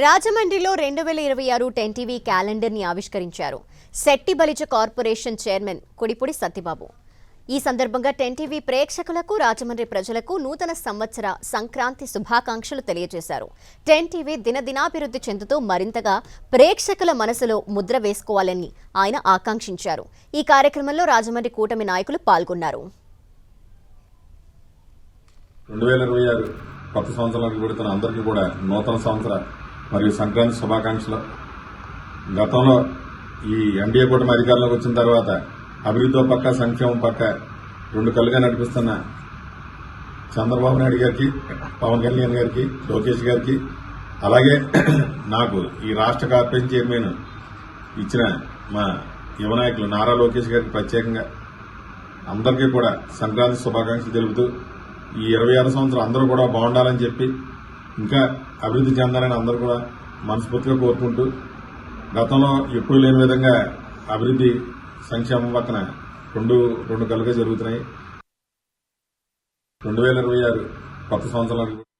రాజమండ్రిలో రెండు వేల ఇరవై ఆరు టెన్ టీవీ క్యాలెండర్ని ఆవిష్కరించారు. Shetty Balija corporation chairman Kudipudi Satyababu. ఈ సందర్భంగా టెన్ టీవీ ప్రేక్షకులకు రాజమండ్రి ప్రజలకు నూతన సంవత్సర సంక్రాంతి శుభాకాంక్షలు తెలియజేశారు. టెన్ టీవీ దినదినాభివృద్ధి చెందుతూ మరింతగా ప్రేక్షకుల మనసులో ముద్ర వేసుకోవాలని ఆయన ఆకాంక్షించారు. ఈ కార్యక్రమంలో రాజమండ్రి కూటమి నాయకులు పాల్గొన్నారు. రెండు వేల ఇరవై ఆరు కొత్త సంవత్సరానికి పెడుతున్న అందరికీ కూడా నూతన సంవత్సర మరియు సంక్రాంతి శుభాకాంక్షలు. గతంలో ఈ ఎన్డీఏ కూటమి అధికారంలోకి వచ్చిన తర్వాత అభివృద్ధి పక్క సంక్షేమం పక్క రెండు కళ్ళుగా నడిపిస్తున్న చంద్రబాబు నాయుడు గారికి పవన్ కళ్యాణ్ గారికి లోకేష్ గారికి అలాగే నాకు ఈ రాష్ట్ర కార్పొరేషన్ చైర్మన్ ఇచ్చిన మా యువ నాయకులు నారా లోకేష్ గారికి ప్రత్యేకంగా అందరికీ కూడా సంక్రాంతి శుభాకాంక్షలు తెలుపుతూ ఈ ఇరవై ఆరు సంవత్సరం అందరూ కూడా బాగుండాలని చెప్పి ఇంకా అభివృద్ధి చెందాలని అందరూ కూడా మనస్ఫూర్తిగా కోరుకుంటూ గతంలో ఎప్పుడు లేని విధంగా అభివృద్ధి సంక్షేమం పక్కన రెండు రెండు కలుగా జరుగుతున్నాయి. రెండు వేల ఇరవై ఆరు కొత్త సంవత్సరాలకు